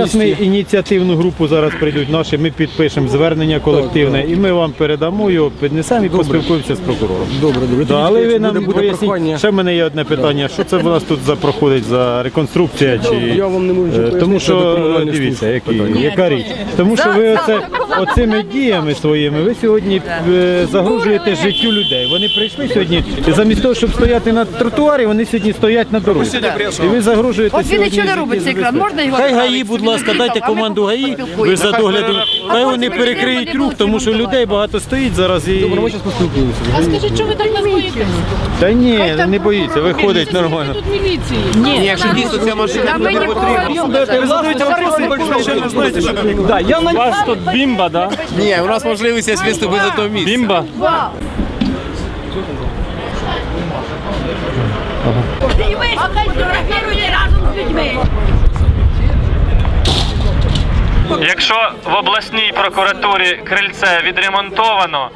Зараз ми ініціативну групу зараз прийдуть наші, ми підпишемо звернення колективне і ми вам передамо його, піднесемо і поспілкуємося з прокурором. Добре, добре. Да, але ви нам буде поясніть, ще в мене є одне питання. Що це у нас тут за проходить за реконструкція? Чи Я вам не можу Е, пояснити, тому що дивіться, які, яка річ. Тому що ви оце оцими діями своїми ви сьогодні е, загрожуєте життю людей. Вони прийшли сьогодні і замість того, щоб стояти на тротуарі, вони сьогодні стоять на дорозі. І ви загрожуєте От він сьогодні. нічого не робить цей кран. Можна його Хай гаї, будь ласка, дайте команду гаї. Ви за доглядом. Хай вони перекриють рух, тому що людей багато стоїть зараз і. Добре, ми зараз поспілкуємося. А скажіть, що ви так нас боїтесь? Та ні, не боїться, виходить нормально. Тут міліції. Ні, Якщо дійсно ця машина Та ми нікого У вас тут бімба, да? Ні, у нас можливість є виступити за того місця. Бімба? І ви фотографіруйте разом з людьми. Якщо в обласній прокуратурі крильце відремонтовано,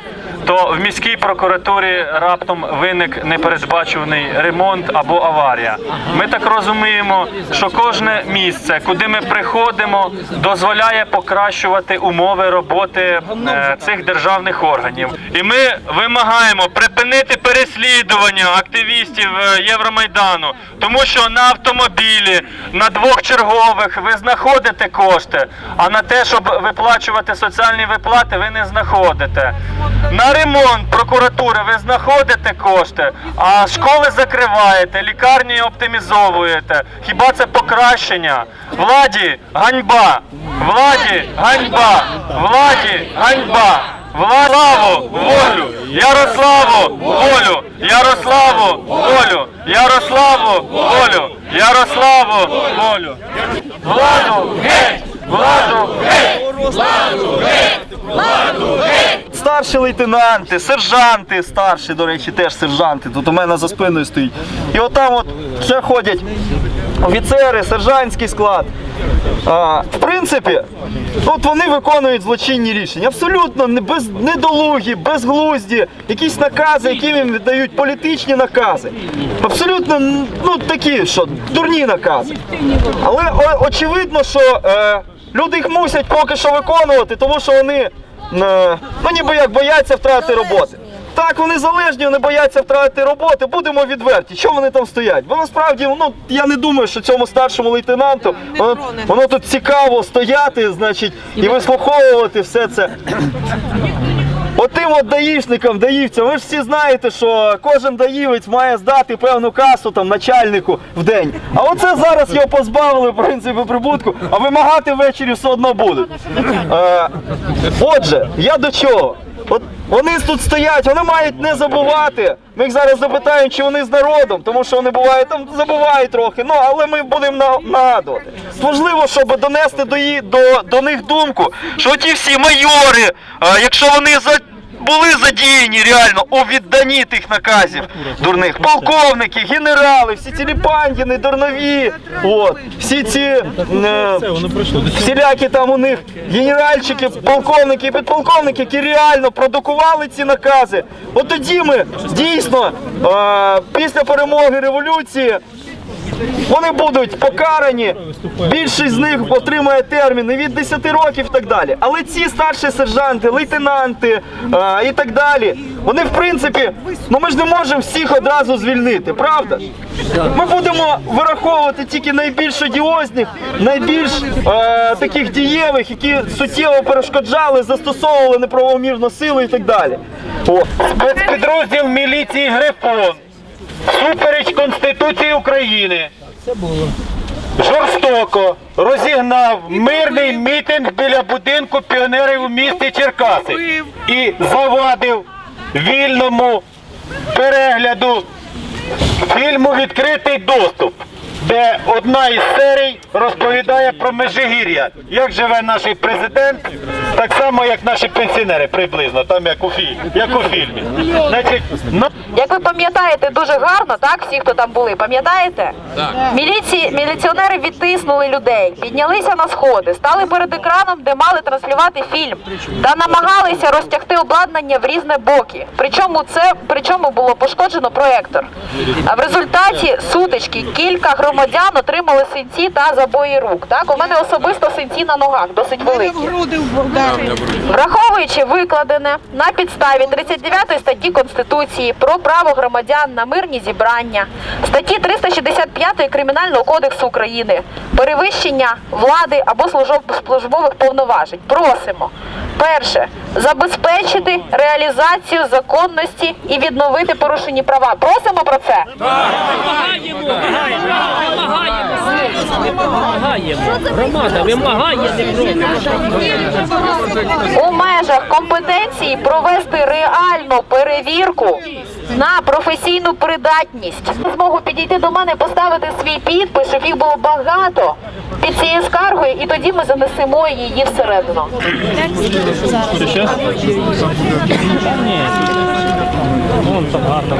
то в міській прокуратурі раптом виник непередбачуваний ремонт або аварія. Ми так розуміємо, що кожне місце, куди ми приходимо, дозволяє покращувати умови роботи е, цих державних органів. І ми вимагаємо припинити переслідування активістів е, Євромайдану, тому що на автомобілі, на двох чергових ви знаходите кошти, а на те, щоб виплачувати соціальні виплати, ви не знаходите. На ремонт прокуратури ви знаходите кошти, а школи закриваєте, лікарні оптимізовуєте. Хіба це покращення? Владі ганьба! Владі ганьба! Владі ганьба! Владу волю! Ярославу волю! Ярославу волю! Ярославу волю! Ярославу волю! Владу геть! Владу старші лейтенанти, сержанти, старші, до речі, теж сержанти. Тут у мене за спиною стоїть. І отам от ще ходять офіцери, сержантський склад. А, в принципі, от вони виконують злочинні рішення. Абсолютно не без недолугі, безглузді, якісь накази, які їм віддають політичні накази. Абсолютно ну такі, що дурні накази. Але о- очевидно, що е, люди їх мусять поки що виконувати, тому що вони ну ніби як бояться втратити роботи. Так, вони залежні, вони бояться втратити роботи. Будемо відверті. Що вони там стоять? Бо насправді, ну я не думаю, що цьому старшому лейтенанту воно, воно тут цікаво стояти, значить, і вислуховувати все це. Отим от даїшникам, даївцям, ви ж всі знаєте, що кожен даївець має здати певну касу там начальнику в день. А оце зараз його позбавили в принципі прибутку, а вимагати ввечері все одно будуть. Е, отже, я до чого? От вони тут стоять, вони мають не забувати. Ми їх зараз запитаємо, чи вони з народом, тому що вони бувають там забувають трохи. Ну але ми будемо на- нагадувати. Важливо, щоб донести до, до, до них думку, що ті всі майори, а, якщо вони за. Були задіяні реально у відданні тих наказів дурних полковники, генерали, всі ці ліпандіни, дурнові, от всі ці е, всілякі там у них генеральчики, полковники і підполковники, які реально продукували ці накази. От тоді ми дійсно е, після перемоги революції. Вони будуть покарані. Більшість з них отримає терміни від 10 років і так далі. Але ці старші сержанти, лейтенанти а, і так далі, вони в принципі, ну ми ж не можемо всіх одразу звільнити, правда? Ми будемо вираховувати тільки найбільш одіозних, найбільш е, таких дієвих, які суттєво перешкоджали, застосовували неправомірну силу і так далі. О. Спецпідрозділ міліції Грифон супереч Конституції України. Жорстоко розігнав мирний мітинг біля будинку піонерів у місті Черкаси і завадив вільному перегляду фільму Відкритий доступ, де одна із серій розповідає про Межигір'я, як живе наш президент Так само, як наші пенсіонери, приблизно, там як у фільмі. Як у фільмі. Значить, ну, Як ви пам'ятаєте дуже гарно, так всі, хто там були, пам'ятаєте? Так. Міліції, міліціонери відтиснули людей, піднялися на сходи, стали перед екраном, де мали транслювати фільм, та намагалися розтягти обладнання в різні боки. Причому це причому було пошкоджено проектор. А в результаті сутички кілька громадян отримали синці та забої рук. Так, у мене особисто синці на ногах, досить великі. Враховуючи викладене на підставі 39 статті Конституції про право громадян на мирні зібрання, статті 365 Кримінального кодексу України, перевищення влади або служб- службових повноважень, просимо перше забезпечити реалізацію законності і відновити порушені права. Просимо про це. Вимагаємо, вимагаємо, Громада вимагає. У межах компетенції провести реальну перевірку на професійну придатність. Змогу підійти до мене, поставити свій підпис, щоб їх було багато під цією скаргою, і тоді ми занесемо її всередину. Гарно.